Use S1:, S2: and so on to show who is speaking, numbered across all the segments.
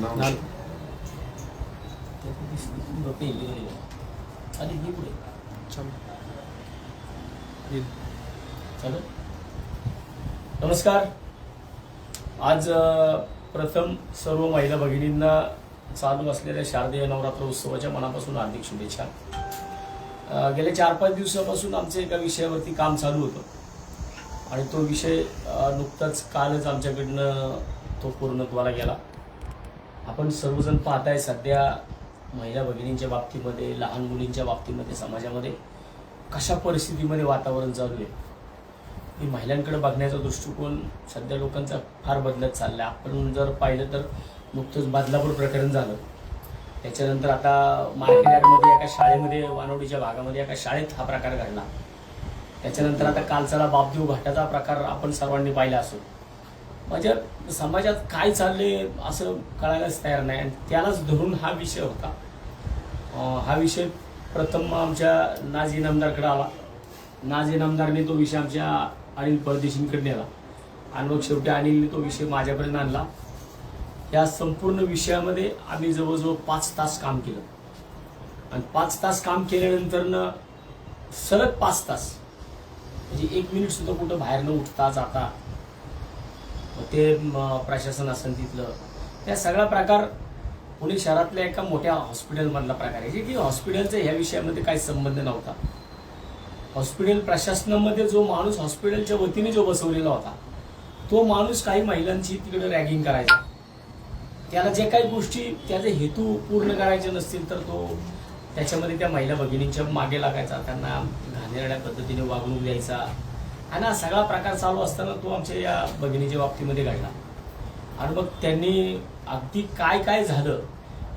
S1: नाव
S2: नाल. अरे ही पुढे चालेल नमस्कार. आज प्रथम सर्व महिला भगिनींना चालू असलेल्या शारदीय नवरात्र उत्सवाच्या मनापासून हार्दिक शुभेच्छा. गेल्या चार पाच दिवसापासून आमचं एका विषयावरती काम चालू होतं. आणि तो विषय नुकताच कालच आमच्याकडनं तो पूर्णत्वाला गेला. आपण सर्वजण पाहताय सध्या महिला भगिनींच्या बाबतीमध्ये लहान मुलींच्या बाबतीमध्ये समाजामध्ये कशा परिस्थितीमध्ये वातावरण चालू आहे? की महिलांकडे बघण्याचा दृष्टिकोन सध्या लोकांचा फार बदलत चालला आहे आपण जर पाहिलं तर नुकतंच बदलापूर प्रकरण झालं. त्याच्यानंतर आता मार्केट एका शाळेमध्ये वानवडीच्या भागामध्ये एका शाळेत हा प्रकार घडला. त्याच्यानंतर आता कालचाला बापदेव घाटाचा प्रकार आपण सर्वांनी पाहिला असो माझ्या समाजात काय चालले असं कळायलाच तयार नाही. आणि त्यालाच धरून हा विषय होता. हा विषय प्रथम आमच्या नाझी नामदारकडे आला. नाझी नामदारने तो विषय आमच्या अनिल परदेशींकडे नेला. आणि मग शेवटी अनिलने तो विषय माझ्यापर्यंत आणला. या संपूर्ण विषयामध्ये आम्ही जवळजवळ पाच तास काम केलं. आणि पाच तास काम केल्यानंतरनं सलग पाच तास म्हणजे एक मिनिट सुद्धा कुठं बाहेर न उठता जाता ते प्रशासन असेल तिथलं. त्या सगळा प्रकार पुणे शहरातल्या एका मोठ्या हॉस्पिटलमधला प्रकार आहे. जे की हॉस्पिटलचा ह्या विषयामध्ये काही संबंध नव्हता. हॉस्पिटल प्रशासनामध्ये जो माणूस हॉस्पिटलच्या वतीने जो बसवलेला होता तो माणूस काही महिलांची तिकडे रॅगिंग करायचा. त्याला जे काही गोष्टी त्याचे हेतू पूर्ण करायचे नसतील तर तो त्याच्यामध्ये त्या महिला भगिनींच्या मागे लागायचा. त्यांना घाणेरड्या पद्धतीने वागणूक द्यायचा. आणि हा सगळा प्रकार चालू असताना तो आमच्या या भगिनीच्या बाबतीमध्ये घडला. आणि मग त्यांनी अगदी काय काय झालं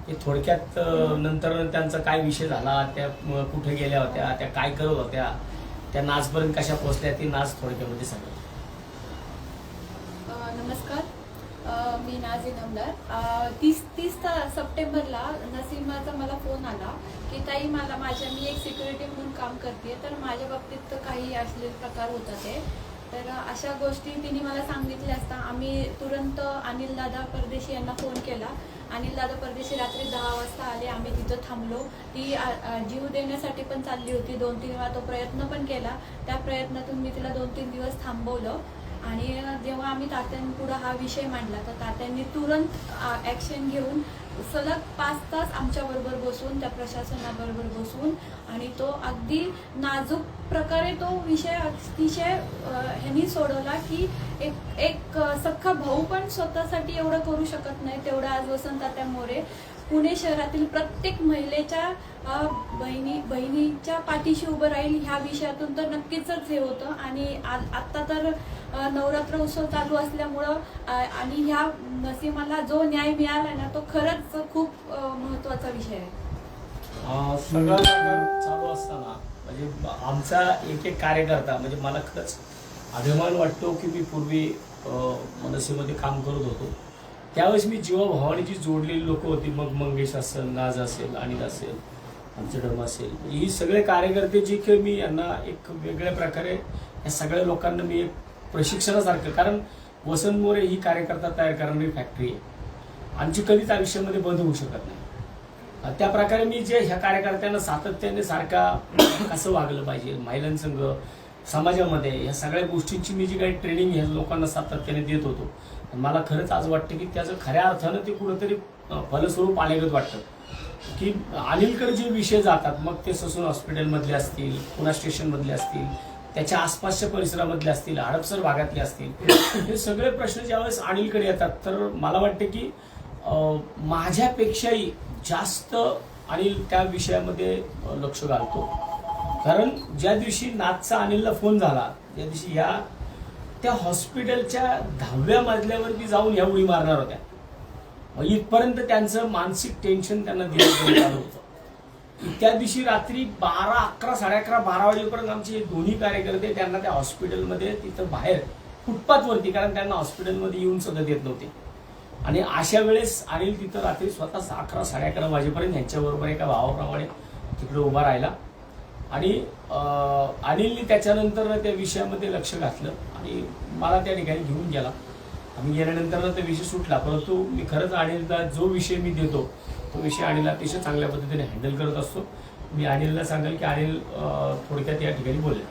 S2: हे थोडक्यात नंतर त्यांचा काय विषय झाला त्या कुठे गेल्या होत्या त्या काय करत होत्या त्या नाचपर्यंत कशा पोहोचल्या ते नाच थोडक्यामध्ये सांगत
S3: मी नाज इनामदार तीस तीस सप्टेंबरला नसीमाचा मला फोन आला की ताई मला माझ्या मी एक सिक्युरिटी म्हणून काम करते तर माझ्या बाबतीत काही असलेले प्रकार होतात ते. तर अशा गोष्टी तिने मला सांगितल्या असता. आम्ही तुरंत अनिल दादा परदेशी यांना फोन केला. अनिल दादा परदेशी रात्री दहा वाजता आले. आम्ही तिथं थांबलो. ती जीव देण्यासाठी पण चालली होती. दोन तीन वेळा तो प्रयत्न पण केला. त्या प्रयत्नातून मी तिला दोन तीन दिवस थांबवलं. आणि जेव्हा आम्ही तात्यांपुढं हा विषय मांडला तर तात्यांनी तुरंत ॲक्शन घेऊन सलग पाच तास आमच्याबरोबर बसून त्या प्रशासनाबरोबर बसून आणि तो अगदी नाजूक प्रकारे तो विषय अतिशय ह्यांनी सोडवला की एक एक सख्खा भाऊ पण स्वतःसाठी एवढं करू शकत नाही तेवढं आज वसंत तात्या मोरे पुणे शहरातील प्रत्येक महिलेच्या बहिणी बहिणीच्या पाठीशी उभं राहील ह्या विषयातून तर नक्कीच हे होतं. आणि आत्ता तर नवरात्र उत्सव चालू असल्यामुळं आणि ह्या नसीमाला जो न्याय मिळाला ना तो खरंच खूप महत्त्वाचा महत्त्वाचा विषय आहे.
S2: सगळा चालू असताना म्हणजे आमचा एक एक कार्यकर्ता म्हणजे मला खरंच अभिमान वाटतो की मी पूर्वी मनसेमध्ये काम करत होतो. त्यावेळेस मी जीवाभावाने जी जोडलेली लोक होती मग मंगेश असेल नाज असेल अनिल असेल आमचडम असेल ही सगळे कार्यकर्ते जे की मी यांना एक वेगळ्या प्रकारे या सगळ्या लोकांना मी एक प्रशिक्षणासारखं कारण वसंत मोरे ही कार्यकर्ता तयार करणारी फॅक्टरी आहे. आमची कधीच आयुष्यामध्ये बंद होऊ शकत नाही. त्या प्रकारे मी जे ह्या कार्यकर्त्यांना सातत्याने सारखा कसं वागलं पाहिजे महिलांसंग समाजामध्ये ह्या सगळ्या गोष्टींची मी जी काही ट्रेनिंग ह्या लोकांना सातत्याने देत होतो मला खरंच आज वाटतं की त्याचं खऱ्या अर्थानं ते कुठंतरी फलस्वरूप आलेलंच वाटतं. की अनिलकडे जे विषय जातात मग ते ससून हॉस्पिटलमधले असतील पुणा स्टेशनमधले असतील त्याच्या आसपासच्या परिसरामधले असतील हडपसर भागातले असतील हे सगळे प्रश्न ज्यावेळेस अनिलकडे येतात तर मला वाटतं की माझ्यापेक्षाही जास्त अनिल त्या विषयामध्ये लक्ष घालतो. कारण ज्या दिवशी नाथचा अनिलला फोन झाला त्या दिवशी या त्या हॉस्पिटलच्या दहाव्या मजल्यावरती जाऊन ह्या उडी मारणार होत्या. इथपर्यंत त्यांचं मानसिक टेन्शन त्यांना दिलं होतं. त्या दिवशी रात्री बारा अकरा साडे अकरा बारा वाजेपर्यंत आमचे दोन्ही कार्यकर्ते त्यांना त्या हॉस्पिटलमध्ये तिथं बाहेर फुटपाथवरती कारण त्यांना हॉस्पिटलमध्ये येऊन सगळं देत नव्हते. आणि अशा वेळेस अनिल तिथं रात्री स्वतः अकरा साडे अकरा वाजेपर्यंत यांच्याबरोबर एका भावाप्रमाणे तिकडे उभा राहिला. आणि अनिलने अनिलनी त्याच्यानंतर त्या विषयामध्ये लक्ष घातलं आणि मला त्या ठिकाणी घेऊन गेला. आम्ही गेल्यानंतर त्या विषय सुटला परंतु मी खरंच अनिलला जो विषय मी देतो तो विषय अनिल अतिशय चांगल्या पद्धतीने हँडल करत असतो. मी अनिलला सांगेल की अनिल थोडक्यात या ठिकाणी बोलले.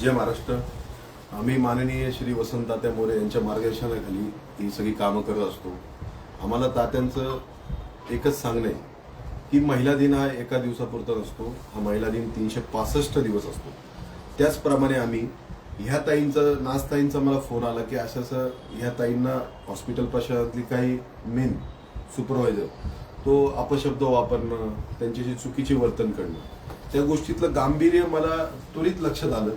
S1: जय महाराष्ट्र. आम्ही माननीय श्री वसंत तात्या मोरे यांच्या मार्गदर्शनाखाली ही सगळी कामं करत असतो. आम्हाला तात्यांचं एकच सांगणं आहे. की महिला दिन हा एका दिवसापुरता नसतो हा महिला दिन तीनशे पासष्ट दिवस असतो. त्याचप्रमाणे आम्ही ह्या ताईंचं नाचताईंचा मला फोन आला की असं असं ह्या ताईंना हॉस्पिटल प्रशासनातली काही मेन सुपरवायझर तो अपशब्द वापरणं त्यांच्याशी चुकीचे वर्तन करणं त्या गोष्टीतलं गांभीर्य मला त्वरित लक्षात आलं.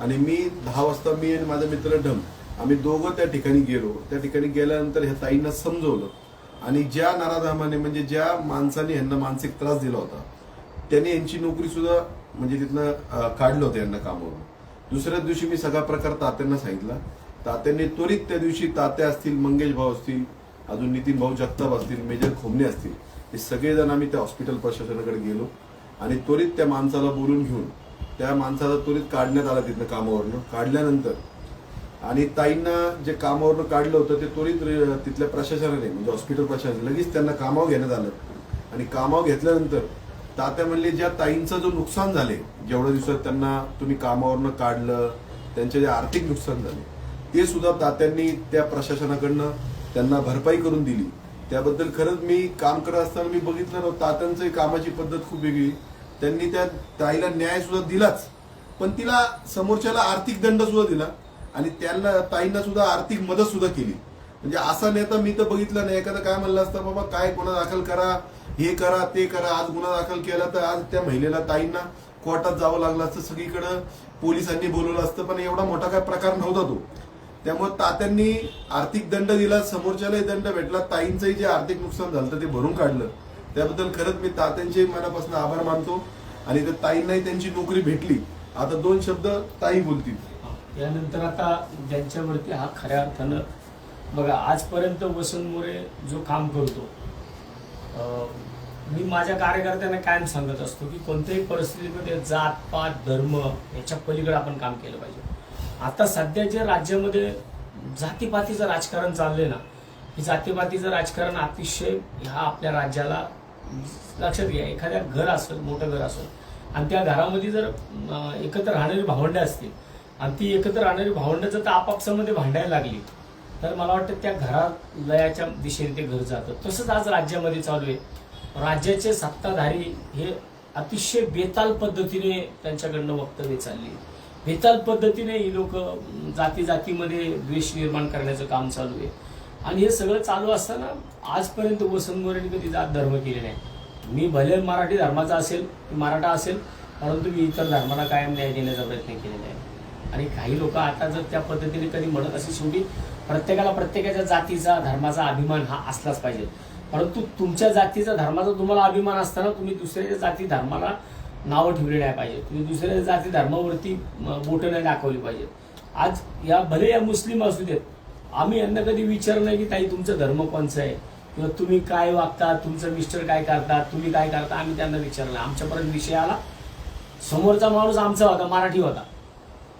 S1: आणि मी दहा वाजता मी आणि माझा मित्र ढम आम्ही दोघं त्या ठिकाणी गेलो. त्या ठिकाणी गेल्यानंतर ह्या ताईंना समजवलं आणि ज्या नराधामाने म्हणजे ज्या माणसाने यांना मानसिक त्रास दिला होता त्यांनी यांची नोकरी सुद्धा म्हणजे तिथनं काढलं होतं यांना कामावरून. दुसऱ्याच दिवशी मी सगळा प्रकार तात्यांना सांगितला. तात्यांनी त्वरित त्या दिवशी तात्या असतील मंगेश भाऊ असतील अजून नितीन भाऊ जगताप असतील मेजर खोमणे असतील हे सगळेजण आम्ही त्या हॉस्पिटल प्रशासनाकडे गेलो आणि त्वरित त्या माणसाला बोलून घेऊन त्या माणसाला त्वरित काढण्यात आलं तिथनं कामावरनं. काढल्यानंतर आणि ताईंना जे कामावरनं काढलं होतं ते त्वरित तिथल्या प्रशासनाने म्हणजे हॉस्पिटल प्रशासन लगेच त्यांना कामावर घेण्यात आलं. आणि कामावर घेतल्यानंतर तात्या म्हणले ज्या ताईंचं जो नुकसान झाले जेवढ्या दिवसात त्यांना तुम्ही कामावरनं काढलं त्यांचे जे आर्थिक नुकसान झाले ते सुद्धा तात्यांनी त्या प्रशासनाकडनं त्यांना भरपाई करून दिली. त्याबद्दल खरंच मी काम करत असताना मी बघितलं नव्हतं. तात्यांचं कामाची पद्धत खूप वेगळी. त्यांनी त्या ताईला न्याय सुद्धा दिलाच. पण तिला समोरच्याला आर्थिक दंड सुद्धा दिला. आणि त्यांना ताईंना सुद्धा आर्थिक मदत सुद्धा केली. म्हणजे असा नेता मी तर बघितला नाही. एखादा काय म्हणलं असतं बाबा काय गुन्हा दाखल करा हे करा ते करा. आज गुन्हा दाखल केला तर आज त्या महिलेला ताईंना कोर्टात जावं लागलं असतं. सगळीकडं पोलिसांनी बोलवलं असतं. पण एवढा मोठा काय प्रकार नव्हता तो. त्यामुळे तात्यांनी आर्थिक दंड दिला. समोरच्यालाही दंड भेटला. ताईंचंही जे आर्थिक नुकसान झालं ते भरून काढलं. त्याबद्दल खरंच मी तात्यांचे मनापासून आभार मानतो. आणि त्या ताईंनाही त्यांची नोकरी भेटली. आता दोन शब्द ताई बोलतील.
S2: यानंतर आता ज्यांच्यावरती हा खऱ्या अर्थानं बघा आजपर्यंत वसंत मोरे जो काम करतो मी माझ्या कार्यकर्त्यांना कायम सांगत असतो की कोणत्याही परिस्थितीमध्ये जात पात धर्म याच्या पलीकडे आपण काम केलं पाहिजे. आता सध्या जे राज्यामध्ये जातीपातीचं राजकारण चाललंय ना हे जातीपातीचं राजकारण अतिशय ह्या आपल्या राज्याला लक्षात घ्या एखाद्या घर असेल मोठं घर असेल आणि त्या घरामध्ये जर एकत्र राहणारी भावंडे असतील आणि ती एकत्र राहणारी भावंडं जर आपापसामध्ये भांडायला लागली तर मला वाटतं त्या घरालयाच्या दिशेने ते घर जातं. तसंच आज राज्यामध्ये चालू आहे. राज्याचे सत्ताधारी हे अतिशय बेताल पद्धतीने त्यांच्याकडनं वक्तव्य चालली बेताल पद्धतीने ही लोक जाती जातीमध्ये द्वेष निर्माण करण्याचं काम चालू आहे. आणि हे सगळं चालू असताना आजपर्यंत वसंत कधी जात धर्म केले नाही. मी भले मराठी धर्माचा असेल मराठा असेल परंतु मी इतर धर्माला कायम न्याय देण्याचा प्रयत्न केलेला आहे. आणि काही लोक आता जर त्या पद्धतीने कधी म्हणत असेल शेवटी प्रत्येकाला प्रत्येकाच्या जातीचा धर्माचा अभिमान हा असलाच पाहिजे. परंतु तुमच्या जातीचा धर्माचा तुम्हाला अभिमान असताना तुम्ही दुसऱ्याच्या जाती धर्माला नावं ठेवली नाही पाहिजे. तुम्ही दुसऱ्या जाती धर्मावरती बोटं नाही दाखवली पाहिजे. आज या भले या मुस्लिम असू देत आम्ही यांना कधी विचारलं नाही की ताई तुमचा धर्म कोणचा आहे? किंवा तुम्ही काय वागता? तुमचं मिस्टर काय करतात? तुम्ही काय करता? आम्ही त्यांना विचारलं आमच्यापर्यंत विषय आला. समोरचा माणूस आमचा होता मराठी होता.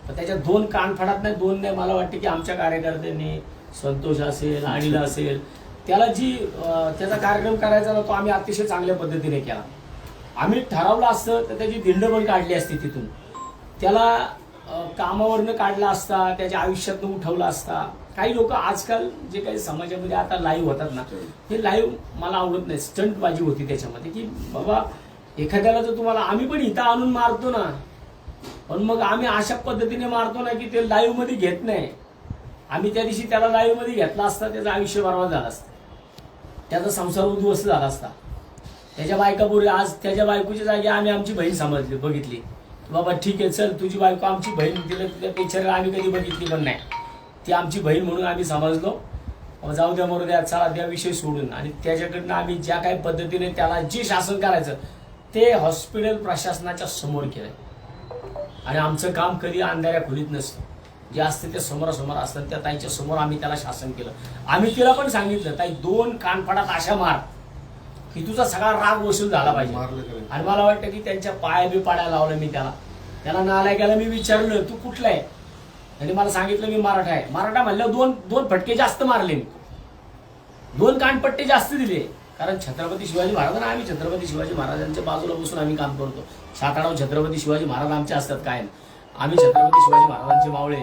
S2: तर त्याच्या दोन कानफडात नाही दोन नाही. मला वाटते की आमच्या कार्यकर्त्यांनी संतोष असेल अनिल असेल त्याला जी त्याचा कार्यक्रम करायचा तो आम्ही अतिशय चांगल्या पद्धतीने केला. आम्ही ठरवलं असतं तर त्याची दिंड पण काढली असती तिथून. त्याला कामावरनं काढला असता त्याच्या आयुष्यातनं उठवला असता. काही लोक आजकाल जे काही समाजामध्ये आता लाईव्ह होतात ना हे लाईव्ह मला आवडत नाही. स्टंटबाजी होती त्याच्यामध्ये की बाबा एखाद्याला जर तुम्हाला आम्ही पण इथं आणून मारतो ना पण मग आम्ही अशा पद्धतीने मारतो ना की ते लाईव्हमध्ये घेत नाही. आम्ही त्या दिवशी त्याला लाईव्हमध्ये घेतला असता त्याचं आयुष्य बर्बाद झालं असतं. त्याचा संसार उद्ध्वस्त झाला असता. त्याच्या बायकापूर्वी आज त्याच्या बायकोच्या जागी आम्ही आमची बहीण समजली बघितली. बाबा ठीक आहे चल तुझी बायको आमची बहीण तिला तिच्या पिक्चरला आम्ही कधी बघितली पण नाही. ती आमची बहीण म्हणून आम्ही समजलो. जाऊ द्या मरू द्या चला त्या विषय सोडून. आणि त्याच्याकडनं आम्ही ज्या काही पद्धतीने त्याला जे शासन करायचं ते हॉस्पिटल प्रशासनाच्या समोर केलं आणि आमचं काम कधी अंधाऱ्या खोलीत नसतं. जे असते ते समोरासमोर असतात त्या ताईच्या समोर आम्ही त्याला शासन केलं. आम्ही तिला पण सांगितलं ताई दोन कानफडात अशा मार की तुझा सगळा राग वसूल झाला पाहिजे? आणि मला वाटतं की त्यांच्या पाया बी पाड्या लावलं मी त्याला. त्याला नालायकाला मी विचारलं तू कुठला आहे? त्यांनी मला सांगितलं मी मराठा आहे. मराठा म्हणल्यावर दोन दोन फटके जास्त मारले मी. दोन कानपट्टे जास्त दिले. कारण छत्रपती शिवाजी महाराजांना आम्ही छत्रपती शिवाजी महाराजांच्या बाजूला बसून आम्ही काम करतो. सातारावर छत्रपती शिवाजी महाराज आमचे असतात काय आम्ही छत्रपती शिवाजी महाराजांचे मावळे.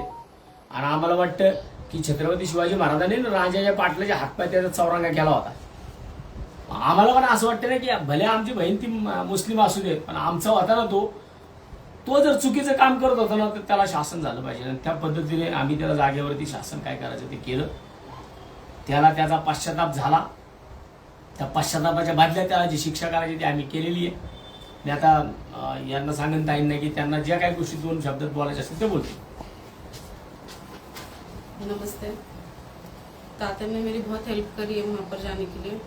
S2: आणि आम्हाला वाटतं की छत्रपती शिवाजी महाराजांनी राजाच्या पाटलाच्या हातपाय त्याचा चौरंगा केला होता. आम्हाला पण असं वाटतं ना की भले आमची बहीण ती मुस्लिम असू दे पण आमचा होता ना तो तो जर चुकीचं काम करत होता ना तर त्याला शासन झालं पाहिजे. आणि त्या पद्धतीने आम्ही त्याला जागेवरती शासन काय करायचं ते केलं. त्याला त्याचा पश्चाताप झाला. त्या पश्चातापाच्या बदल्यात त्याला जी शिक्षा करायची ती आम्ही केलेली आहे. आणि आता यांना सांगून ताईन की त्यांना ज्या काही गोष्टी दोन शब्दात बोलायच्या असतील ते बोलतील.
S4: नमस्ते. तात्या ने मेरी बहुत हेल्प करी है वहाँ पर जाने के लिए.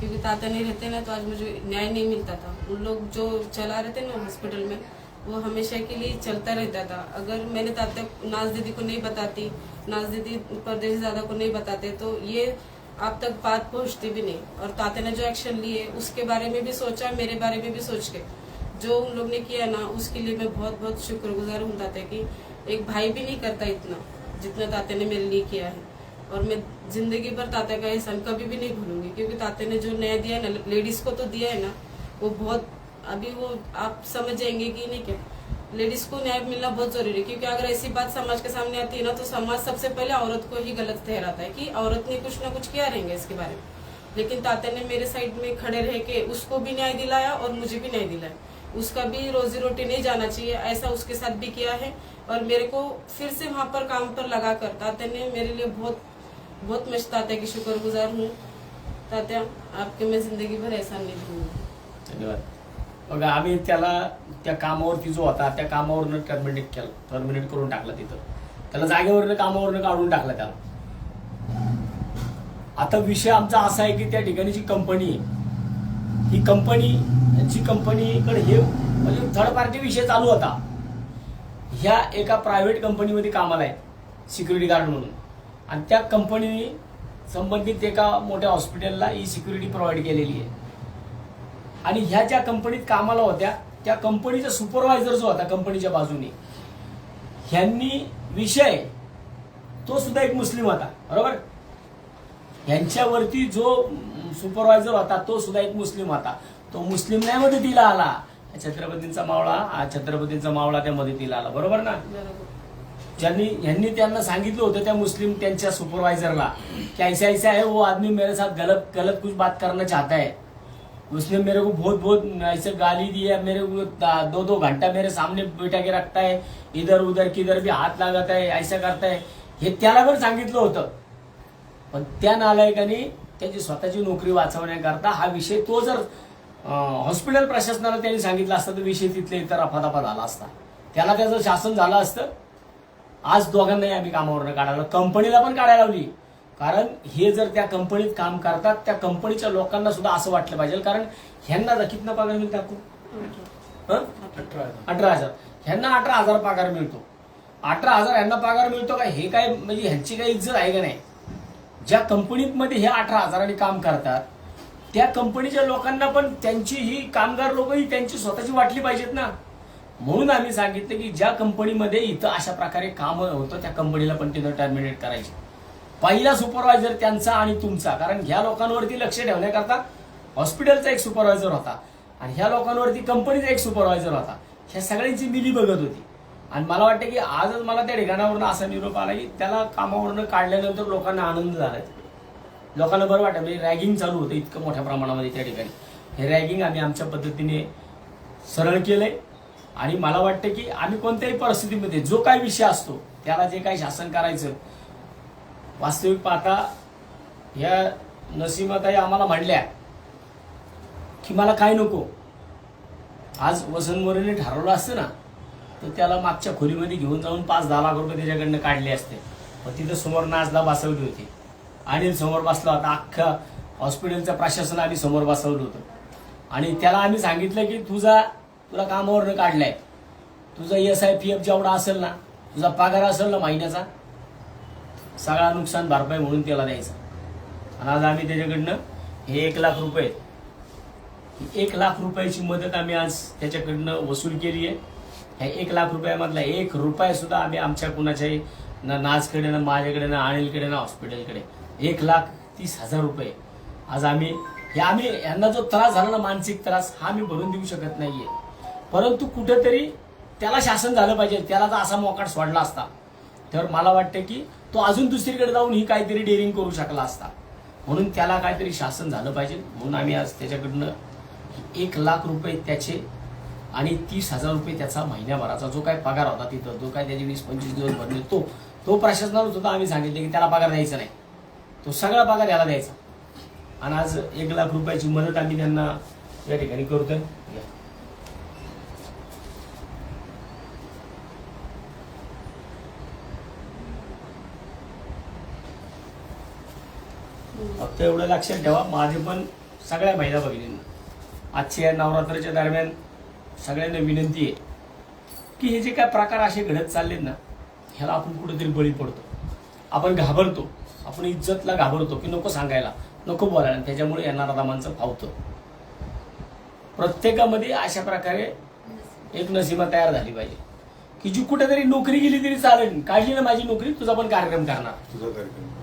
S4: क्योंकि तात्या नहीं रहते ना तो आज मुझे न्याय नहीं मिलता था. उन लोग जो चला रहे थे ना हॉस्पिटल में, वो हमेशा के लिए चलता रहता था. अगर मैंने तात्या नाज दीदी को नहीं बताती, नाज दीदी परदेश दादा को नहीं बताते तो ये आप तक बात पहुँचती भी नहीं। और ताते ने जो एक्शन लिए, उसके बारे में भी सोचा, मेरे बारे में भी सोच के। जो उन लोग ने किया ना, उसके लिए मैं बहुत बहुत शुक्रगुजार हूँ ताते की। एक भाई भी नहीं करता इतना, जितना ताते ने मेरे लिए किया है। और मैं ज़िंदगी भर ताते का एहसान कभी भी नहीं भूलूँगी, क्योंकि ताते ने जो नया दिया ना लेडीज़ को तो दिया है ना, वो बहुत, अभी वो आप समझ जाएँगे कि नहीं क्या। लेडीज़ को न्याय मिलना बहुत ज़रूरी है, क्योंकि अगर ऐसी बात समाज के सामने आती है ना तो समाज सबसे पहले औरत को ही गलत ठहराता है कि औरत ने कुछ ना कुछ किया रहेंगे इसके बारे में। लेकिन तात्या ने मेरे साइड में खड़े रह के उसको भी न्याय दिलाया और मुझे भी न्याय दिलाया। उसका भी रोजी रोटी नहीं जाना चाहिए, ऐसा उसके साथ भी किया है और मेरे को फिर से वहाँ पर काम पर लगा कर तात्या ने मेरे लिए बहुत बहुत मैं तात्या की शुक्रगुजार हूँ। तात्या आपके मैं ज़िंदगी भर ऐसा नहीं भूलूँगी।
S2: धन्यवाद। बघा आम्ही त्याला त्या कामावरती जो होता त्या कामावरनं टर्मिनेट केलं. टर्मिनेट करून टाकलं तिथं. त्याला जागेवरनं कामावरनं काढून टाकलं त्याला. आता विषय आमचा असा आहे की त्या ठिकाणी जी कंपनी आहे ही कंपनी जी कंपनीकडे हे म्हणजे थर्ड पार्टी विषय चालू होता. ह्या एका प्रायव्हेट कंपनीमध्ये कामाला आहे सिक्युरिटी गार्ड म्हणून. आणि त्या कंपनीने संबंधित एका मोठ्या हॉस्पिटलला ही सिक्युरिटी प्रोव्हाइड केलेली आहे. आणि ह्या ज्या कंपनीत कामाला होत्या त्या कंपनीचा सुपरवायझर जो होता कंपनीच्या बाजूने ह्यांनी विषय तो सुद्धा एक मुस्लिम होता बरोबर? यांच्यावरती जो सुपरवायझर होता तो सुद्धा एक मुस्लिम होता. तो मुस्लिम नाही मदतीला आला. छत्रपतींचा मावळा हा छत्रपतींचा मावळा त्या मदतीला आला बरोबर ना? ज्यांनी यांनी त्यांना सांगितलं होतं त्या मुस्लिम त्यांच्या सुपरवायझरला की ऐसा ऐसा है वो आदमी मेरे साथ गलत गलत कुछ बात करना चाहता है. उसने मेरे को बहुत बहुत ऐसे गाली दी है। मेरे को दो दो घंटा मेरे सामने बैठा के रखता है। इधर उधर किधर भी हात लागत आहे ऐसा करता है। हे त्याला पण सांगितलं होतं. पण त्या नालायकाने त्याची स्वतःची नोकरी वाचवण्याकरता हा विषय तो जर हॉस्पिटल प्रशासनाला त्यांनी सांगितलं असतं तर विषय तिथले इतर अफादफा झाला असता. त्याला त्याचं शासन झालं असतं. आज दोघांनाही आम्ही कामावरनं काढायला कंपनीला पण काढायला लावली. कारण हे जर त्या कंपनीत काम करतात त्या कंपनीच्या लोकांना सुद्धा असं वाटलं पाहिजे. कारण ह्यांना कितना पगार मिळतो? हं? अठरा हजार. ह्यांना अठरा हजार पगार मिळतो. अठरा हजार ह्यांना पगार मिळतो का? हे काय म्हणजे ह्यांची काही इज्जत आहे का नाही? ज्या कंपनीत मध्ये हे अठरा हजारांनी काम करतात त्या कंपनीच्या लोकांना पण त्यांची ही कामगार लोक ही त्यांची स्वतःची वाटली पाहिजेत ना. म्हणून आम्ही सांगितलं की ज्या कंपनीमध्ये इथं अशा प्रकारे काम होतं त्या कंपनीला पण तिथं टर्मिनेट करायचे. पहिला सुपरवायझर त्यांचा आणि तुमचा. कारण ह्या लोकांवरती लक्ष ठेवण्याकरता हॉस्पिटलचा एक सुपरवायझर होता. आणि ह्या लोकांवरती कंपनीचा एक सुपरवायझर होता. ह्या सगळ्यांची मिली बघत होती. आणि मला वाटतं की आजच मला त्या ठिकाणावरनं असा निरोप आला की त्याला कामावरून काढल्यानंतर लोकांना आनंद झालाय. लोकांना बरं वाटतं म्हणजे रॅगिंग चालू होतं इतकं मोठ्या प्रमाणामध्ये त्या ठिकाणी. हे रॅगिंग आम्ही आमच्या पद्धतीने सरळ केलंय. आणि मला वाटतं की आम्ही कोणत्याही परिस्थितीमध्ये जो काही विषय असतो त्याला जे काही शासन करायचं वास्तविक पाहता या नसीमाताई आम्हाला म्हणल्या की मला काय नको? आज वसंत मोरेने ठरवलं असतं ना तर त्याला मागच्या खोलीमध्ये घेऊन जाऊन पाच दहा लाख रुपये त्याच्याकडनं काढले असते. पण तिथं समोर नाचला बसवली होती. अनिल समोर बसला होता. अख्खा हॉस्पिटलचं प्रशासन आम्ही समोर बसवलं होतं. आणि त्याला आम्ही सांगितलं की तुझा तुला कामावरनं काढलाय. तुझा एस आय पी एफ जेवढा असेल ना तुझा पगार असेल ना महिन्याचा सगळा नुकसान भरपाई म्हणून त्याला द्यायचा. आणि आज आम्ही त्याच्याकडनं हे एक लाख रुपये एक लाख रुपयाची मदत आम्ही आज त्याच्याकडनं वसूल केली आहे. ह्या एक लाख रुपयामधला एक रुपया सुद्धा आम्ही आमच्या कुणाच्याही ना नाजकडे ना माझ्याकडे ना अनिलकडे ना हॉस्पिटलकडे. एक लाख तीस हजार रुपये. आज आम्ही हे आम्ही यांना जो त्रास झाला ना मानसिक त्रास हा आम्ही भरून देऊ शकत नाहीये. परंतु कुठेतरी त्याला शासन झालं पाहिजे त्याला तर असा मोकाट सोडला असता. तर मला वाटतं की तो अजून दुसरीकडे जाऊन ही काहीतरी डेअरिंग करू शकला असता. म्हणून त्याला काहीतरी शासन झालं पाहिजे. म्हणून आम्ही आज त्याच्याकडनं एक लाख रुपये त्याचे आणि तीस हजार रुपये त्याचा महिन्याभराचा जो काय पगार होता तिथं जो काय त्याचे वीस पंचवीस दिवस भरले तो तो प्रशासनाला सुद्धा आम्ही सांगितले की त्याला पगार द्यायचा नाही. तो सगळा पगार याला द्यायचा. आणि आज एक लाख रुपयाची मदत आम्ही त्यांना या ठिकाणी करतोय. फक्त एवढं लक्षात ठेवा. माझे पण सगळ्या महिला भगिनींना. आजच्या या नवरात्राच्या दरम्यान सगळ्यांना विनंती आहे की हे जे काय प्रकार असे घडत चाललेत ना ह्याला आपण कुठेतरी बळी पडतो. आपण घाबरतो. आपण इज्जतला घाबरतो की नको सांगायला नको बोलायला. त्याच्यामुळे येणारा दामांचं फावतं प्रत्येकामध्ये अशा प्रकारे एक नसीमा तयार झाली पाहिजे. की जी कुठेतरी नोकरी गेली तरी चालेल. काढली ना माझी नोकरी तुझा पण कार्यक्रम करणार.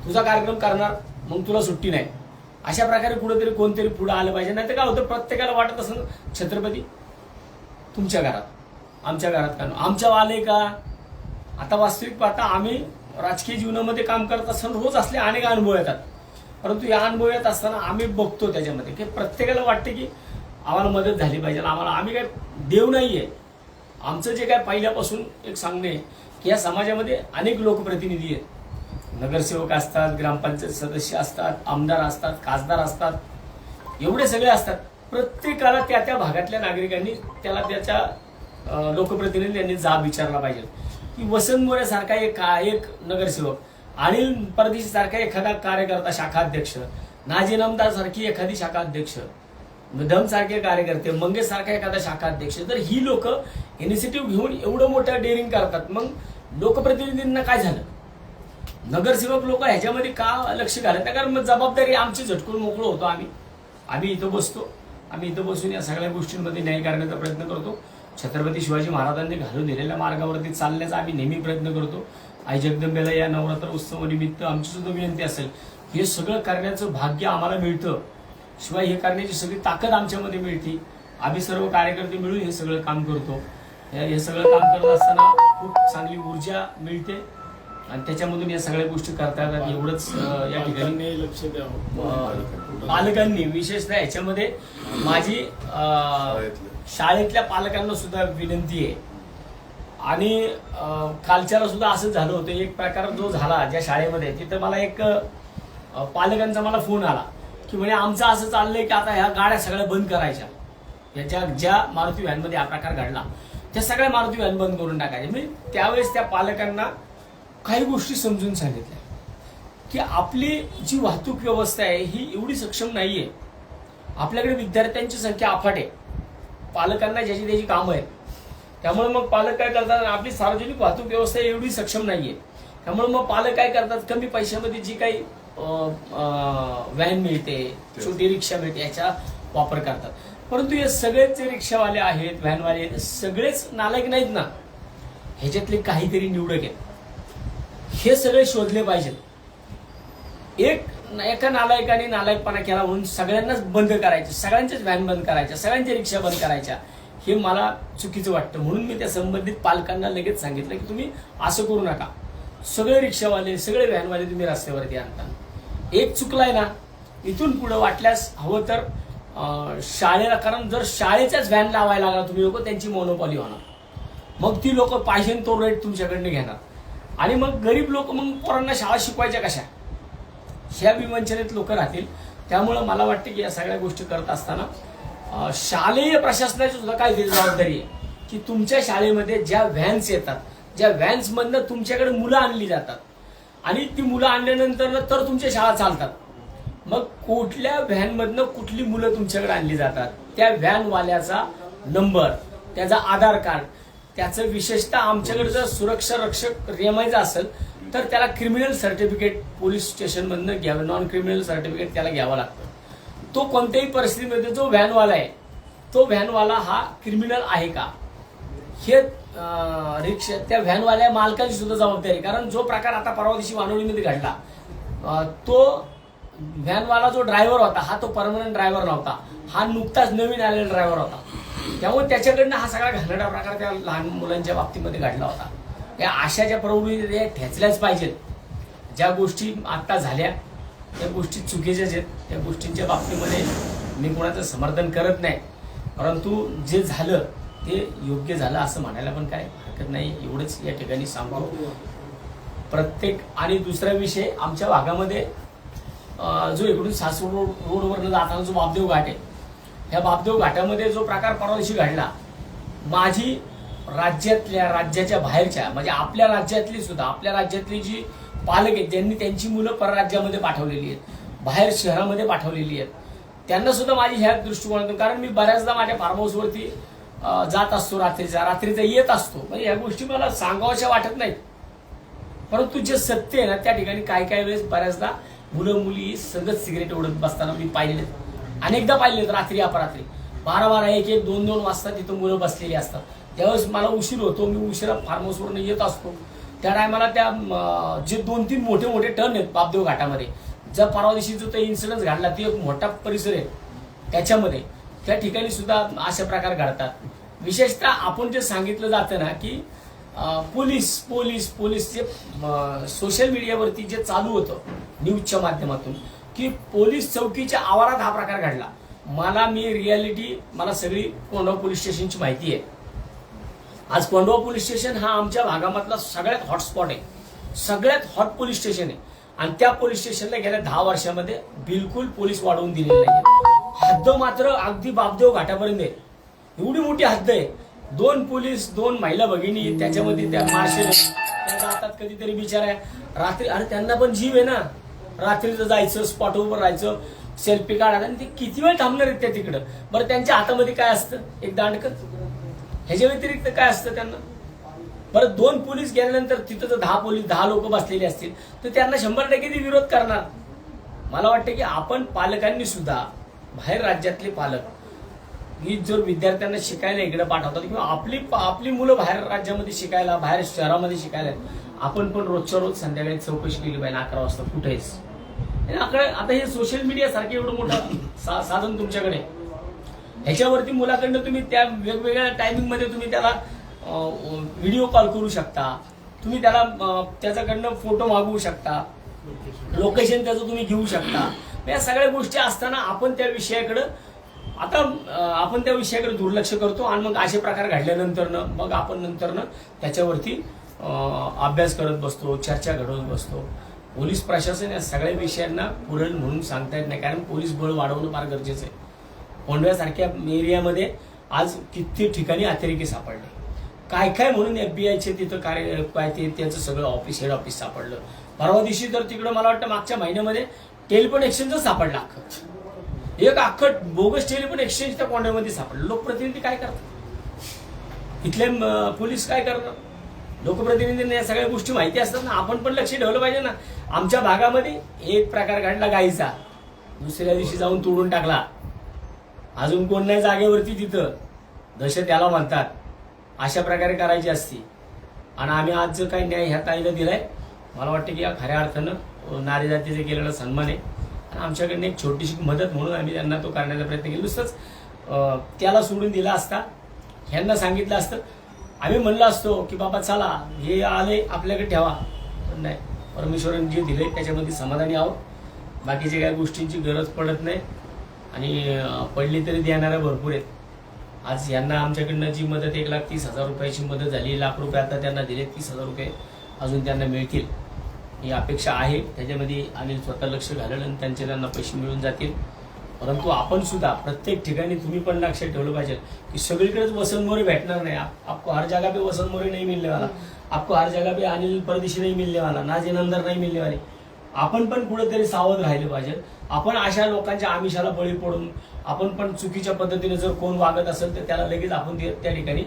S1: तुझा कार्यक्रम
S2: करणार. मग तुला सुट्टी नाही. अशा प्रकारे कुठेतरी कोणतरी पुढे आलं पाहिजे. नाही तर काय होतं प्रत्येकाला वाटत असं छत्रपती तुमच्या घरात आमच्या घरात का आमच्या आले का? आता वास्तविक पाहता आम्ही राजकीय जीवनामध्ये काम करत असताना रोज असले अनेक अनुभव येतात. परंतु या अनुभव येत असताना आम्ही बघतो त्याच्यामध्ये. की प्रत्येकाला वाटते की आम्हाला मदत झाली पाहिजे. आम्हाला आम्ही काय देव आहे आमचं जे काय पहिल्यापासून एक सांगणे आहे की या समाजामध्ये अनेक लोकप्रतिनिधी आहेत. नगरसेवक असतात ग्रामपंचायत सदस्य असतात आमदार असतात खासदार असतात. एवढे सगळे असतात. प्रत्येकाला त्या त्या भागातल्या नागरिकांनी त्याला त्याच्या लोकप्रतिनिधी यांनी जाब विचारला पाहिजे. की वसंत मोरे सारखा एक एक नगरसेवक अनिल परदेशी सारखा एखादा कार्यकर्ता शाखा अध्यक्ष नाजी नमदार सारखी एखादी शाखा अध्यक्ष मदम सारखे कार्यकर्ते मंगेश सारखा एखादा शाखा अध्यक्ष तर ही लोक इनिशिएटिव्ह घेऊन एवढं मोठं डेअरिंग करतात. मग लोकप्रतिनिधींना काय झालं? नगरसेवक लोक ह्याच्यामध्ये का लक्ष घालत नाही? कारण मग जबाबदारी आमची झटकून मोकळं होतो आम्ही. आम्ही इथं बसतो. आम्ही इथं बसून या सगळ्या गोष्टींमध्ये न्याय करण्याचा प्रयत्न करतो. छत्रपती शिवाजी महाराजांनी घालून दिलेल्या मार्गावरती चालण्याचा आम्ही नेहमी प्रयत्न करतो. आई जगदंबेला या नवरात्र उत्सवानिमित्त आमची सुद्धा विनंती असेल. हे सगळं करण्याचं भाग्य आम्हाला मिळतं. शिवाय हे करण्याची सगळी ताकद आमच्यामध्ये मिळते. आम्ही सर्व कार्यकर्ते मिळून हे सगळं काम करतो. हे हे सगळं काम करत असताना खूप चांगली ऊर्जा मिळते. आणि त्याच्यामधून या सगळ्या गोष्टी करता येतात एवढंच या ठिकाणी
S5: लक्ष द्यावं.
S2: पालकांनी विशेषतः याच्यामध्ये माझी. शाळेतल्या पालकांना सुद्धा विनंती आहे. आणि कालच्याला सुद्धा असं झालं होतं एक प्रकार जो झाला ज्या शाळेमध्ये तिथं मला एक पालकांचा मला फोन आला की म्हणे आमचं असं चाललंय की आता ह्या गाड्या सगळ्या बंद करायच्या. याच्या ज्या मारुती व्हॅनमध्ये हा प्रकार घडला त्या सगळ्या मारुती व्हॅन बंद करून टाकायच्या. मी त्यावेळेस त्या पालकांना काही गोष्टी समजून सांगितल्या. की आपली जी वाहतूक व्यवस्था आहे ही एवढी सक्षम नाहीये. आपल्याकडे विद्यार्थ्यांची संख्या अफाट आहे. पालकांना ज्याची त्याची कामं आहेत. त्यामुळे मग पालक काय करतात आपली सार्वजनिक वाहतूक व्यवस्था एवढी सक्षम नाहीये. त्यामुळे मग पालक काय करतात कमी पैशामध्ये जी काही व्हॅन मिळते छोटी रिक्षा मिळते याचा वापर करतात. परंतु हे सगळेच जे रिक्षावाले आहेत व्हॅनवाले आहेत सगळेच नालायक नाहीत ना. ह्याच्यातले काहीतरी निवडक आहेत. हे सगळे शोधले पाहिजेत. एक एका नालायकाने नालायकपणा केला म्हणून सगळ्यांनाच बंद करायचे सगळ्यांच्याच व्हॅन बंद करायच्या सगळ्यांच्या रिक्षा बंद करायच्या हे मला चुकीचं वाटतं. म्हणून मी त्या संबंधित पालकांना लगेच सांगितलं की तुम्ही असं करू नका. सगळे रिक्षावाले सगळे व्हॅनवाले तुम्ही रस्त्यावरती आणता. एक चुकलाय ना इथून पुढे वाटल्यास हवं तर शाळेला कारण जर शाळेच्याच व्हॅन लावायला लागला तुम्ही लोक त्यांची मोनोपॉली होणार. मग ती लोक पाहिजे तो रेट तुमच्याकडनं घेणार. आणि मग गरीब लोक मग पोरांना शाळा शिकवायच्या कशा? ह्या विवंचनेत लोक राहतील. त्यामुळं मला वाटतं की या सगळ्या गोष्टी करत असताना शालेय प्रशासनाची सुद्धा काय जबाबदारी आहे. की तुमच्या शाळेमध्ये ज्या व्हॅन्स येतात ज्या व्हॅन्समधनं तुमच्याकडे मुलं आणली जातात आणि ती मुलं आणल्यानंतर तर तुमच्या शाळा चालतात. मग कुठल्या व्हॅनमधनं कुठली मुलं तुमच्याकडे आणली जातात? त्या व्हॅनवाल्याचा नंबर त्याचा आधार कार्ड त्याचं विशेषतः आमच्याकडे जर सुरक्षा रक्षक रेमायचं असेल तर त्याला क्रिमिनल सर्टिफिकेट पोलीस स्टेशनमधनं घ्यावं नॉन क्रिमिनल सर्टिफिकेट त्याला घ्यावं लागतं. तो कोणत्याही परिस्थितीमध्ये जो व्हॅनवाला आहे तो व्हॅनवाला हा क्रिमिनल आहे का? हे रिक्षा त्या व्हॅनवाल्या मालकाची सुद्धा जबाबदारी आहे. कारण जो प्रकार आता परवा दिवशी वानवडीमध्ये घडला तो व्हॅनवाला जो ड्रायव्हर होता हा तो परमनंट ड्रायव्हर नव्हता. हा नुकताच नवीन आलेला ड्रायव्हर होता. त्यामुळे त्याच्याकडनं हा सगळा घाणेरडा प्रकार त्या लहान मुलांच्या बाबतीमध्ये घडला होता. या अशा ज्या प्रवृत्ती त्या ठेचल्याच पाहिजेत. ज्या गोष्टी आत्ता झाल्या त्या गोष्टी चुकीच्याच आहेत. त्या गोष्टींच्या बाबतीमध्ये मी कोणाचं समर्थन करत नाही. परंतु जे झालं ते योग्य झालं असं म्हणायला पण काय हरकत नाही. एवढंच या ठिकाणी सांगू प्रत्येक आणि दुसरा विषय आमच्या भागामध्ये जो इकडून सासवड रोड रोडवरनं जाताना जो बाबदेव घाट आहे ह्या बापदेव घाटामध्ये जो प्रकार परवा दिवशी घडला माझी राज्यातल्या राज्याच्या बाहेरच्या म्हणजे आपल्या राज्यातली सुद्धा आपल्या राज्यातली जी पालक आहेत ज्यांनी त्यांची मुलं परराज्यामध्ये पाठवलेली आहेत बाहेर शहरामध्ये पाठवलेली आहेत त्यांना सुद्धा माझी ह्या दृष्टिकोनातून कारण मी बऱ्याचदा माझ्या फार्म हाऊसवरती जात असतो रात्रीचा रात्रीचा येत असतो. म्हणजे ह्या गोष्टी मला सांगाव्याशा वाटत नाहीत. परंतु जे सत्य आहे ना त्या ठिकाणी काही काही वेळेस बऱ्याचदा मुलं मुली सगळं सिगरेट ओढत बसताना मी पाहिलेले अनेकदा पाहिलेत रात्री अपरात्री. बारा बारा एक एक दोन दोन वाजता तिथं मुलं बसलेली असतात. त्यावेळेस मला उशीर होतो मी उशिरा फार्म हाऊसवरून येत असतो. त्या टायमाला त्या जे दोन तीन मोठे मोठे टर्न आहेत बापदेव घाटामध्ये. जर परवा दिवशी जो तो इन्सिडन्स घडला ती एक मोठा परिसर आहे. त्याच्यामध्ये त्या ठिकाणी सुद्धा अशा प्रकार घडतात. विशेषतः आपण जे सांगितलं जातं ना की पोलीस पोलीस पोलीस जे सोशल मीडियावरती जे चालू होतं न्यूजच्या माध्यमातून की पोलीस चौकीच्या आवारात हा प्रकार घडला. मला मी रियालिटी मला सगळी कोंडवा पोलीस स्टेशनची माहिती आहे. आज कोंडवा पोलीस स्टेशन हा आमच्या भागामधला सगळ्यात हॉटस्पॉट आहे. सगळ्यात हॉट पोलीस स्टेशन आहे. आणि त्या पोलीस स्टेशनला गेल्या दहा वर्षामध्ये बिलकुल पोलीस वाढवून दिलेले नाही हद्द मात्र अगदी बापदेव घाटापर्यंत आहे. एवढी मोठी हद्द आहे. दोन पोलीस दोन महिला भगिनी त्याच्यामध्ये त्या मार्शल त्या जातात कधीतरी आहे. रात्री अरे त्यांना पण जीव आहे ना. रात्रीचं जायचं स्पॉटवर राहायचं सेल्फी काढायला आणि ते किती वेळ थांबणार आहेत त्या तिकडं? बरं त्यांच्या हातामध्ये काय असतं? एक दांडकं? ह्याच्या व्यतिरिक्त काय असतं त्यांना? बरं दोन पोलीस गेल्यानंतर तिथं जर दहा पोलीस दहा लोक बसलेले असतील तर त्यांना शंभर टक्के ते विरोध करणार. मला वाटतं की आपण पालकांनी सुद्धा बाहेर राज्यातले पालक ही जर विद्यार्थ्यांना शिकायला इकडे पाठवतात किंवा आपली आपली मुलं बाहेर राज्यामध्ये शिकायला बाहेर शहरामध्ये शिकायला आहेत, आपण पण रोजच्या रोज संध्याकाळी चौकशी केली पाहिजे अकरा वाजता कुठेच. आहेस आता हे सोशल मीडिया सारखे एवढं मोठं सा- साधन तुमच्याकडे. ह्याच्यावरती मुलाकडनं तुम्ही त्या वेगवेगळ्या टायमिंगमध्ये तुम्ही त्याला व्हिडिओ कॉल करू शकता. तुम्ही त्याला त्याच्याकडनं फोटो मागवू शकता. लोकेशन त्याचं तुम्ही घेऊ शकता. या सगळ्या गोष्टी असताना आपण त्या विषयाकडं आता आपण त्या विषयाकडे दुर्लक्ष करतो आणि मग असे प्रकार घडल्यानंतरनं मग आपण नंतरनं त्याच्यावरती अभ्यास करत बसतो चर्चा घडवत बसतो. पोलीस प्रशासन या सगळ्या विषयांना पुरण म्हणून सांगता येत नाही. कारण पोलीस बळ वाढवणं फार गरजेचं आहे. कोंडव्यासारख्या एरियामध्ये आज किती ठिकाणी अतिरेकी सापडले. काय काय म्हणून एफबीआयचे तिथं कार्य काय ते त्याचं सगळं ऑफिस हेड ऑफिस सापडलं. परवा दिवशी तर तिकडं मला वाटतं मागच्या महिन्यामध्ये टेलिफोन एक्सचेंजच सापडलं अख्खं. एक अख्खं बोगस टेलिफोन एक्सचेंज त्या कोंड्यामध्ये सापडलं. लोकप्रतिनिधी काय करतात? इथले पोलीस काय करतात? लोकप्रतिनिधींना या सगळ्या गोष्टी माहिती असतात ना आपण पण लक्ष ठेवलं पाहिजे ना. आमच्या भागामध्ये एक प्रकार घडला गाईचा. दुसऱ्या दिवशी जाऊन तोडून टाकला. अजून कोण नाही जागेवरती तिथं. दश त्याला म्हणतात. अशा प्रकारे करायची असती. आणि आम्ही आज जो काही न्याय ह्या ताईला दिलाय मला वाटतं की या खऱ्या अर्थानं नारी जातीचा केलेला सन्मान आहे. आणि आमच्याकडनं एक छोटीशी मदत म्हणून आम्ही त्यांना तो करण्याचा प्रयत्न केला. नुसतंच त्याला सोडून दिला असता ह्यांना सांगितलं असतं आम्ही म्हणलो असतो की बाबा चला हे आले आपल्याकडे ठेवा. पण नाही. परमेश्वरांनी जे दिले त्याच्यामध्ये समाधानी आहोत. बाकीच्या काही गोष्टींची गरज पडत नाही. आणि पडली तरी देणाऱ्या भरपूर आहेत. आज यांना आमच्याकडनं जी मदत एक लाख तीस हजार रुपयाची मदत झाली लाख रुपये आता त्यांना दिले तीस हजार रुपये अजून त्यांना मिळतील. ही अपेक्षा आहे. त्याच्यामध्ये आणि स्वतः लक्ष घालेल आणि त्यांचे त्यांना पैसे मिळून जातील. परंतु आपण सुद्धा प्रत्येक ठिकाणी तुम्ही पण लक्षात ठेवलं पाहिजे की सगळीकडेच वसंत मोरे भेटणार नाही. आप- आपको हर जगह पे वसंत मोरे नहीं मिलने वाला. आपको हर जगह पे अनिल परदेशी नाही मिलने वाला. नाजी नंदर नाही मिलने वाले. आपण पण कुठेतरी सावध राहिले पाहिजे. आपण अशा लोकांच्या आमिषाला बळी पडून आपण पण चुकीच्या पद्धतीने जर कोण वागत असेल तर त्याला लगेच आपण ते- त्या ठिकाणी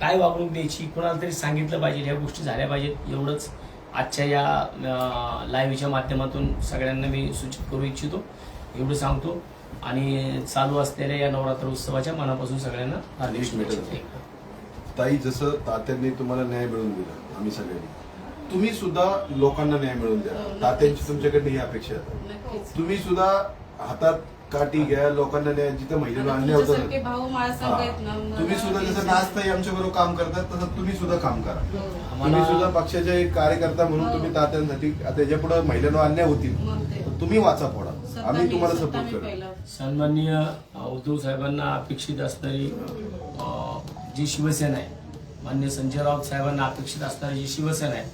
S2: काय वागणूक द्यायची कोणाला तरी सांगितलं पाहिजे ह्या गोष्टी झाल्या पाहिजेत. एवढंच. आजच्या या लाईव्हच्या माध्यमातून सगळ्यांना मी सूचित करू इच्छितो. एवढं सांगतो. आणि चालू असलेल्या या नवरात्र उत्सवाच्या मनापासून सगळ्यांना हार्दिक शुभेच्छा.
S1: ताई जसं तात्यांनी तुम्हाला न्याय मिळवून दिला आम्ही सगळ्यांनी. तुम्ही सुद्धा लोकांना न्याय मिळवून द्या.
S4: हो.
S1: तात्यांची तुमच्याकडे ही अपेक्षा आहे. तुम्ही सुद्धा हातात काठी घ्या लोकांना न्याय जिथं महिलेला अन्याय होतो
S4: भाऊ ना
S1: हा. तुम्ही सुद्धा जसं नाचताई आमच्या बरोबर काम करतात तसं तुम्ही सुद्धा काम करा
S4: हो.
S1: तुम्ही सुद्धा पक्षाचे एक कार्यकर्ता म्हणून
S4: हो.
S1: तुम्ही तात्यांसाठी आता याच्या महिलांना अन्याय होतील तुम्ही वाचा फोडा आम्ही तुम्हाला सपोर्ट करू.
S2: सन्माननीय उद्धव साहेबांना अपेक्षित असणारी जी शिवसेना आहे मान्य संजय राऊत साहेबांना अपेक्षित असणारी जी शिवसेना आहे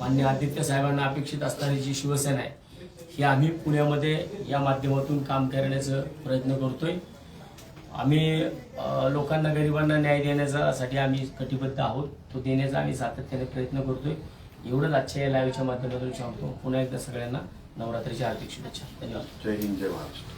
S2: मान्य आदित्य साहेबांना अपेक्षित असणारी जी शिवसेना आहे हे आम्ही पुण्यामध्ये या माध्यमातून काम करण्याचा प्रयत्न करतोय. आम्ही लोकांना गरिबांना न्याय देण्यासाठी आम्ही कटिबद्ध आहोत. तो देण्याचा आम्ही सातत्याने प्रयत्न करतोय. एवढंच आजच्या या लाईव्हच्या माध्यमातून सांगतो. पुन्हा एकदा सगळ्यांना नवरात्रीच्या हार्दिक शुभेच्छा. धन्यवाद.
S1: जय हिंद जय महाराष्ट्र.